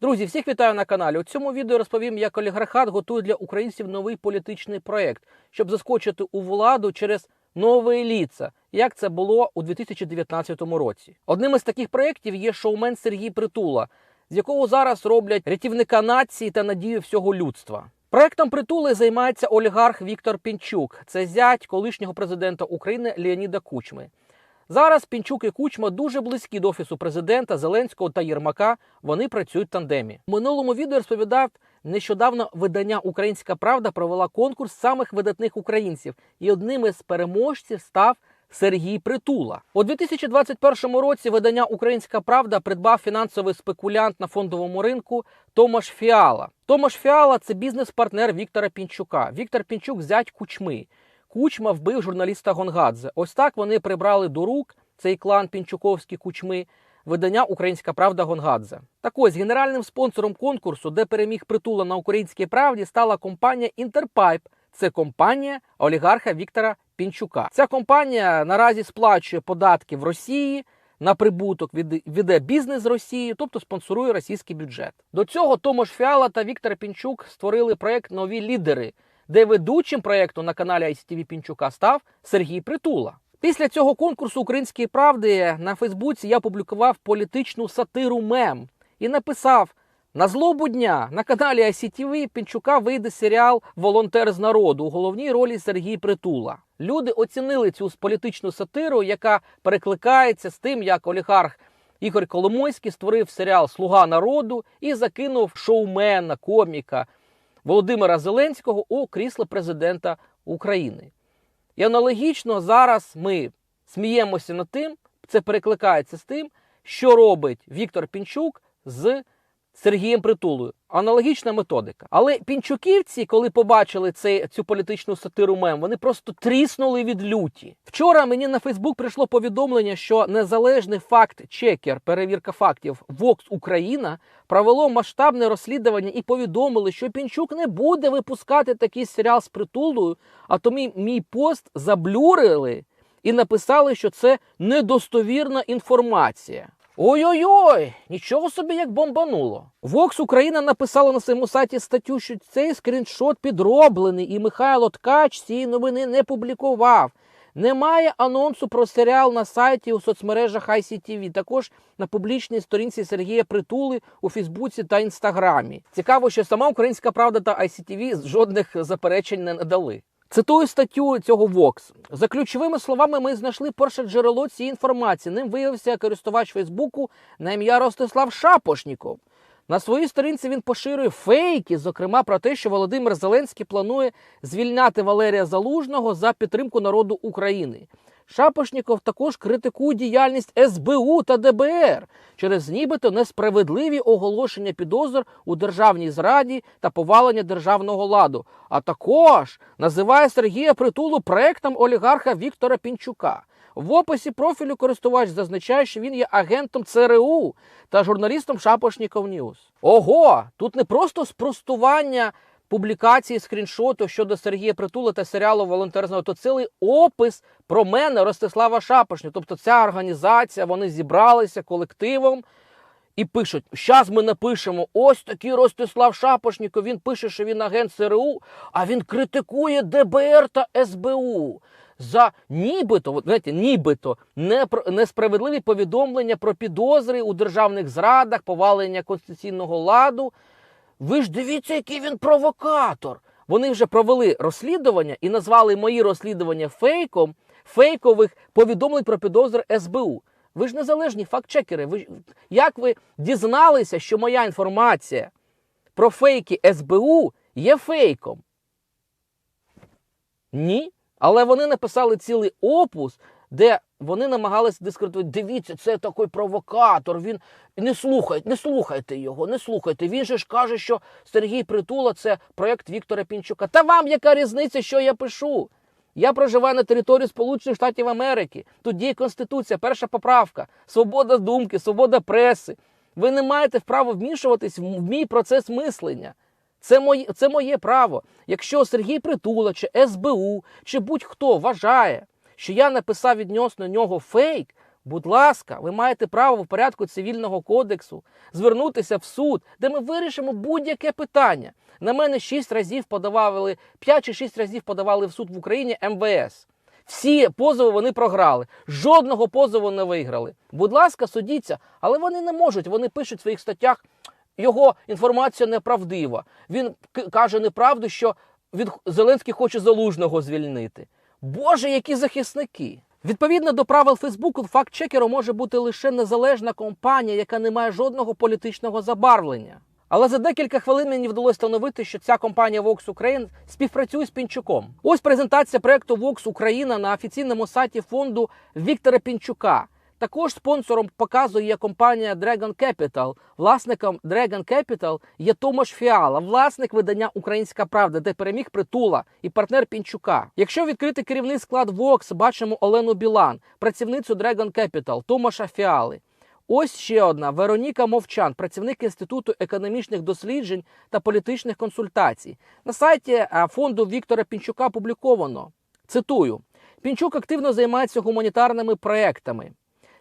Друзі, всіх вітаю на каналі. У цьому відео розповім, як олігархат готує для українців новий політичний проект, щоб заскочити у владу через нові ліца, як це було у 2019 році. Одним із таких проєктів є шоумен Сергій Притула, з якого зараз роблять рятівника нації та надію всього людства. Проектом притули займається олігарх Віктор Пінчук. Це зять колишнього президента України Леоніда Кучми. Зараз Пінчук і Кучма дуже близькі до офісу президента Зеленського та Єрмака. Вони працюють в тандемі. У минулому відео розповідав нещодавно видання Українська Правда провела конкурс самих видатних українців, і одним із переможців став Сергій Притула. У 2021 році видання Українська Правда придбав фінансовий спекулянт на фондовому ринку Томаш Фіала. Томаш Фіала це бізнес-партнер Віктора Пінчука. Віктор Пінчук зять Кучми. Кучма вбив журналіста Гонгадзе. Ось так вони прибрали до рук цей клан Пінчуковські Кучми. Видання Українська Правда Гонгадзе. Так ось генеральним спонсором конкурсу, де переміг притула на українській правді, стала компанія Інтерпайп. Це компанія олігарха Віктора Пінчука. Ця компанія наразі сплачує податки в Росії. На прибуток веде бізнес з Росії, тобто спонсорує російський бюджет. До цього Томаш Фіала та Віктор Пінчук створили проект Нові лідери, де ведучим проекту на каналі ICTV Пінчука став Сергій Притула. Після цього конкурсу Української правди на Фейсбуці я публікував політичну сатиру мем і написав: на злобу дня на каналі ICTV Пінчука вийде серіал Волонтер з народу у головній ролі Сергій Притула. Люди оцінили цю політичну сатиру, яка перекликається з тим, як олігарх Ігор Коломойський створив серіал Слуга народу і закинув шоумена, коміка Володимира Зеленського у крісло президента України. І аналогічно зараз ми сміємося над тим, це перекликається з тим, що робить Віктор Пінчук з Сергієм Притулою. Аналогічна методика. Але пінчуківці, коли побачили цей, цю політичну сатиру мем, вони просто тріснули від люті. Вчора мені на Фейсбук прийшло повідомлення, що незалежний факт-чекер, перевірка фактів Vox Україна провело масштабне розслідування і повідомили, що Пінчук не буде випускати такий серіал з притулою, а то мій, мій пост заблюрили і написали, що це недостовірна інформація. Ой-ой-ой, нічого собі як бомбануло. Vox Україна написала на своєму сайті статтю, що цей скріншот підроблений, і Михайло Ткач цієї новини не публікував. Немає анонсу про серіал на сайті у соцмережах ICTV, також на публічній сторінці Сергія Притули у Фейсбуці та Інстаграмі. Цікаво, що сама Українська Правда та ICTV жодних заперечень не надали. Цитую статтю цього Vox. За ключовими словами, ми знайшли перше джерело цієї інформації. Ним виявився користувач Фейсбуку на ім'я Ростислав Шапошніков. На своїй сторінці він поширює фейки, зокрема про те, що Володимир Зеленський планує звільняти Валерія Залужного за підтримку народу України. Шапошніков також критикує діяльність СБУ та ДБР через нібито несправедливі оголошення підозр у державній зраді та повалення державного ладу. А також називає Сергія Притулу проектом олігарха Віктора Пінчука. В описі профілю користувач зазначає, що він є агентом ЦРУ та журналістом Шапошніков Ньюс. Ого, тут не просто спростування публікації скріншоту щодо Сергія Притула та серіалу Волонтерного, то цілий опис про мене Ростислава Шапошня. Тобто ця організація, вони зібралися колективом і пишуть: зараз ми напишемо ось такий Ростислав Шапошніков. Він пише, що він агент ЦРУ, а він критикує ДБР та СБУ. За нібито, знаєте, нібито несправедливі повідомлення про підозри у державних зрадах, повалення конституційного ладу. Ви ж дивіться, який він провокатор. Вони вже провели розслідування і назвали мої розслідування фейком фейкових повідомлень про підозри СБУ. Ви ж незалежні факт-чекери. Ви як ви дізналися, що моя інформація про фейки СБУ є фейком? Ні. Але вони написали цілий опус, де вони намагалися дискредитувати. Дивіться, це такий провокатор. Він не слухайте, не слухайте його, не слухайте. Він же ж каже, що Сергій Притула це проект Віктора Пінчука. Та вам яка різниця, що я пишу? Я проживаю на території Сполучених Штатів Америки. Тут діє Конституція, перша поправка, свобода думки, свобода преси. Ви не маєте права вмішуватись в мій процес мислення. Це моє, це моє право. Якщо Сергій Притула, чи СБУ, чи будь-хто вважає, що я написав відносно нього фейк, Будь ласка, ви маєте право в порядку цивільного кодексу звернутися в суд, де ми вирішимо будь-яке питання. На мене 6 разів подавали, 5 чи 6 разів подавали в суд в Україні МВС. Всі позови вони програли. Жодного позову не виграли. Будь ласка, судіться, але вони не можуть. Вони пишуть в своїх статтях, його інформація неправдива. Він каже неправду, що від Зеленський хоче залужного звільнити. Боже, які захисники! Відповідно до правил Фейсбуку, факт Чекеру може бути лише незалежна компанія, яка не має жодного політичного забарвлення. Але за декілька хвилин мені вдалося встановити, що ця компанія Vox Ukraine співпрацює з Пінчуком. Ось презентація проекту Vox Україна на офіційному сайті фонду Віктора Пінчука. Також спонсором показу є компанія Dragon Capital. Власником Dragon Capital є Томаш Фіала, власник видання Українська Правда, де переміг притула і партнер Пінчука. Якщо відкрити керівний склад Vox, бачимо Олену Білан, працівницю Dragon Capital, Томаша Фіали. Ось ще одна Вероніка Мовчан, працівник Інституту економічних досліджень та політичних консультацій. На сайті е, фонду Віктора Пінчука опубліковано. Цитую: Пінчук активно займається гуманітарними проектами.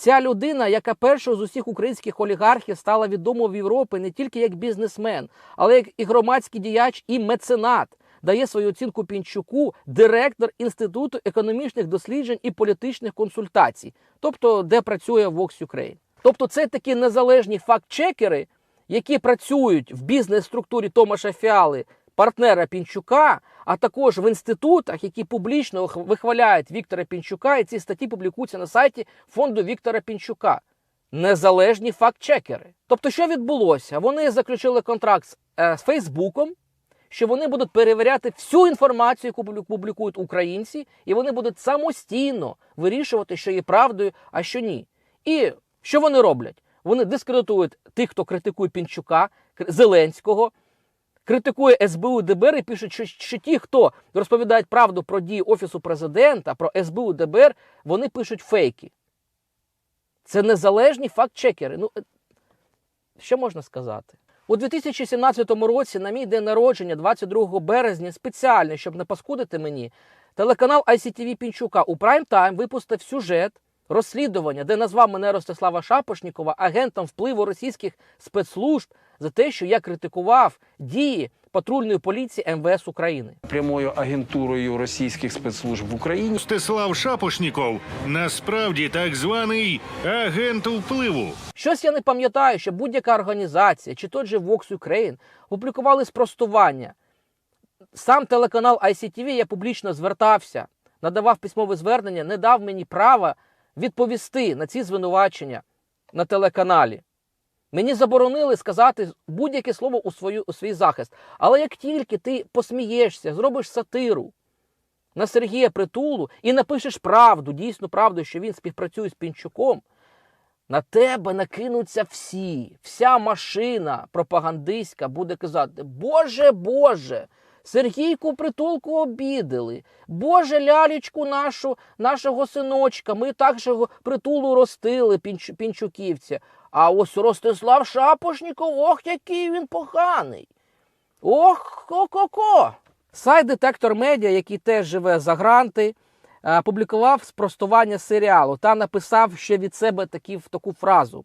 Ця людина, яка першою з усіх українських олігархів стала відома в Європі не тільки як бізнесмен, але як і громадський діяч і меценат, дає свою оцінку Пінчуку директор Інституту економічних досліджень і політичних консультацій, тобто де працює Vox Ukraine. Тобто, це такі незалежні факт-чекери, які працюють в бізнес-структурі Томаша Фіали, партнера Пінчука, а також в інститутах, які публічно вих- вихваляють Віктора Пінчука, і ці статті публікуються на сайті фонду Віктора Пінчука. Незалежні факт-чекери. Тобто, що відбулося? Вони заключили контракт з, е, з Фейсбуком, що вони будуть перевіряти всю інформацію, яку публікують українці, і вони будуть самостійно вирішувати, що є правдою, а що ні. І що вони роблять? Вони дискредитують тих, хто критикує Пінчука, Зеленського, критикує СБУ ДБР і пишуть, що, що ті, хто розповідають правду про дії Офісу президента, про СБУ ДБР, вони пишуть фейки. Це незалежні факт-чекери. Ну, е, що можна сказати? У 2017 році, на мій день народження, 22 березня, спеціально, щоб не паскудити мені, телеканал ICTV Пінчука у прайм-тайм випустив сюжет розслідування, де назвав мене Ростислава Шапошнікова агентом впливу російських спецслужб за те, що я критикував дії патрульної поліції МВС України. прямою агентурою російських спецслужб в Україні. Ростислав Шапошніков насправді так званий агент впливу. Щось я не пам'ятаю, що будь-яка організація, чи той же Vox Ukraine, опублікували спростування. Сам телеканал ICTV я публічно звертався, надавав письмове звернення, не дав мені права відповісти на ці звинувачення на телеканалі. Мені заборонили сказати будь-яке слово у, свою, у свій захист. Але як тільки ти посмієшся, зробиш сатиру на Сергія Притулу і напишеш правду, дійсну правду, що він співпрацює з Пінчуком, на тебе накинуться всі, вся машина пропагандистська буде казати: Боже Боже, Сергійку притулку обідали. Боже, лялечку нашу, нашого синочка, ми так же притулу ростили, пінч, пінчуківці. А ось Ростислав Шапошніков, ох, який він поганий. Ох, ко-ко-ко. Сайт Детектор Медіа, який теж живе за гранти, е, публікував спростування серіалу та написав ще від себе такі, таку фразу.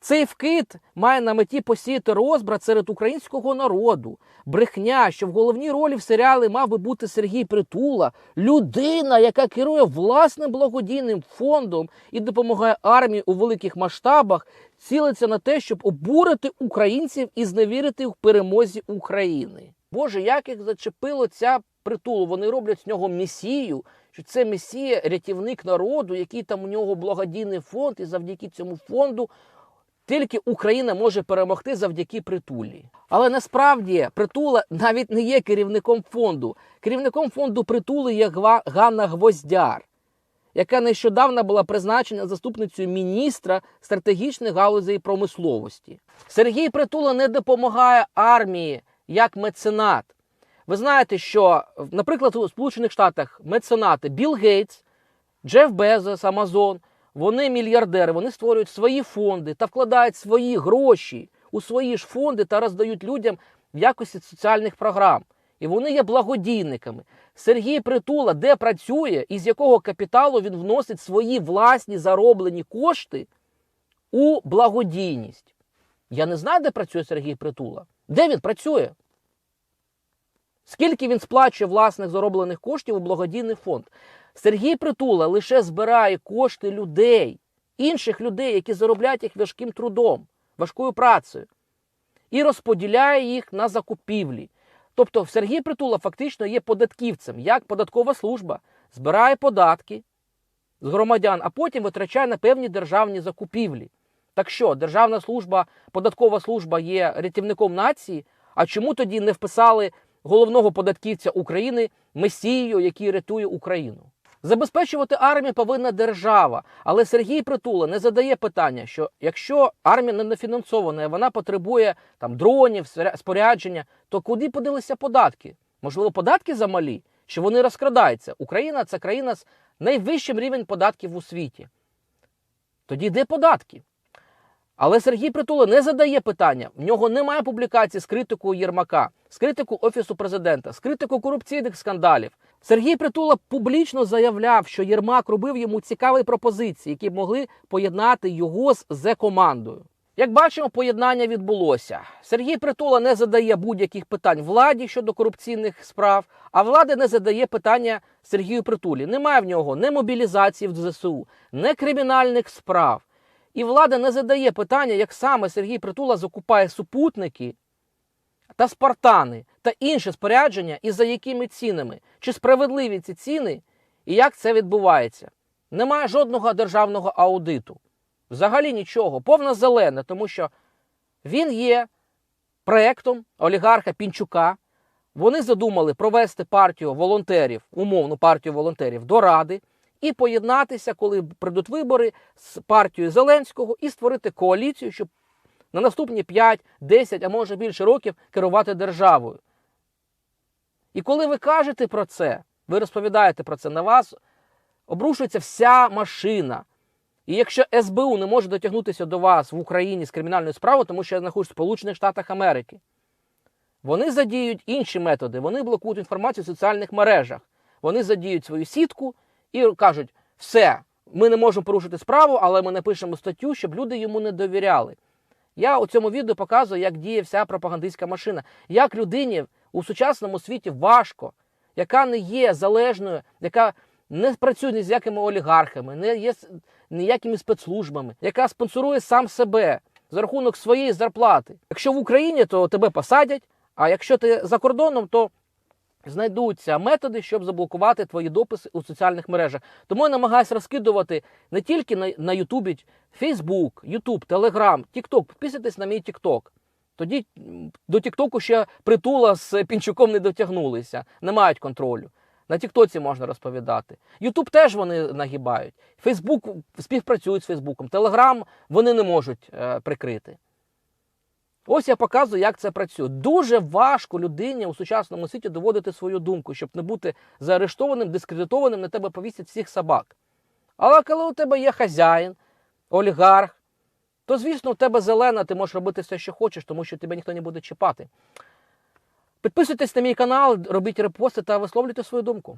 Цей вкид має на меті посіяти розбрат серед українського народу. Брехня, що в головній ролі в серіалі мав би бути Сергій Притула, людина, яка керує власним благодійним фондом і допомагає армії у великих масштабах, цілиться на те, щоб обурити українців і зневірити в перемозі України. Боже, як їх зачепило ця притулу? Вони роблять з нього месію, що це месія, рятівник народу, який там у нього благодійний фонд, і завдяки цьому фонду тільки Україна може перемогти завдяки притулі. Але насправді притула навіть не є керівником фонду. Керівником фонду притули є Ганна Гвоздяр, яка нещодавно була призначена заступницею міністра стратегічних галузей промисловості. Сергій Притула не допомагає армії як меценат. Ви знаєте, що, наприклад, у Сполучених Штатах меценати Білл Гейтс, Джеф Безос, Амазон, вони мільярдери, вони створюють свої фонди та вкладають свої гроші у свої ж фонди та роздають людям в якості соціальних програм. і вони є благодійниками. Сергій Притула, де працює і з якого капіталу він вносить свої власні зароблені кошти у благодійність. Я не знаю, де працює Сергій Притула. Де він працює? Скільки він сплачує власних зароблених коштів у благодійний фонд? Сергій Притула лише збирає кошти людей, інших людей, які заробляють їх важким трудом, важкою працею, і розподіляє їх на закупівлі. Тобто Сергій Притула фактично є податківцем, як податкова служба збирає податки з громадян, а потім витрачає на певні державні закупівлі. Так що, державна служба, податкова служба є рятівником нації, а чому тоді не вписали головного податківця України Месію, який рятує Україну? Забезпечувати армію повинна держава, але Сергій Притула не задає питання, що якщо армія не дофінансована, і вона потребує там дронів, спорядження, то куди поділися податки? Можливо, податки замалі, що вони розкрадаються. Україна це країна з найвищим рівнем податків у світі. Тоді де податки? Але Сергій Притула не задає питання. В нього немає публікацій з критикою Єрмака, з критикою Офісу президента, з критикою корупційних скандалів. Сергій Притула публічно заявляв, що Єрмак робив йому цікаві пропозиції, які могли поєднати його з Зе-командою. Як бачимо, поєднання відбулося. Сергій Притула не задає будь-яких питань владі щодо корупційних справ, а влада не задає питання Сергію Притулі. Немає в нього ні мобілізації в ЗСУ, ні кримінальних справ. І влада не задає питання, як саме Сергій Притула закупає супутники та спартани та інше спорядження і за якими цінами, чи справедливі ці ціни, і як це відбувається. Немає жодного державного аудиту. Взагалі нічого, повна зелена, тому що він є проектом олігарха Пінчука. Вони задумали провести партію волонтерів, умовну партію волонтерів до Ради і поєднатися, коли прийдуть вибори з партією Зеленського, і створити коаліцію, щоб на наступні 5, 10, а може більше років керувати державою. І коли ви кажете про це, ви розповідаєте про це на вас, обрушується вся машина. І якщо СБУ не може дотягнутися до вас в Україні з кримінальною справою, тому що я знаходжусь в Сполучених Штатах Америки, вони задіють інші методи, вони блокують інформацію в соціальних мережах. Вони задіють свою сітку і кажуть: все, ми не можемо порушити справу, але ми напишемо статтю, щоб люди йому не довіряли. Я у цьому відео показую, як діє вся пропагандистська машина, як людині у сучасному світі важко, яка не є залежною, яка не працює ні з якими олігархами, не є ніякими спецслужбами, яка спонсорує сам себе за рахунок своєї зарплати. Якщо в Україні, то тебе посадять, а якщо ти за кордоном, то знайдуться методи, щоб заблокувати твої дописи у соціальних мережах. Тому я намагаюся розкидувати не тільки на, Ютубі, Фейсбук, Ютуб, Телеграм, Тікток. Підписуйтесь на мій Тікток. Тоді до Тіктоку ще притула з Пінчуком не дотягнулися, не мають контролю. На Тіктоці можна розповідати. Ютуб теж вони нагибають. Фейсбук співпрацюють з Фейсбуком. Телеграм вони не можуть е, прикрити. Ось я показую, як це працює. Дуже важко людині у сучасному світі доводити свою думку, щоб не бути заарештованим, дискредитованим, на тебе повісять всіх собак. Але коли у тебе є хазяїн, олігарх, то, звісно, у тебе зелена, ти можеш робити все, що хочеш, тому що тебе ніхто не буде чіпати. Підписуйтесь на мій канал, робіть репости та висловлюйте свою думку.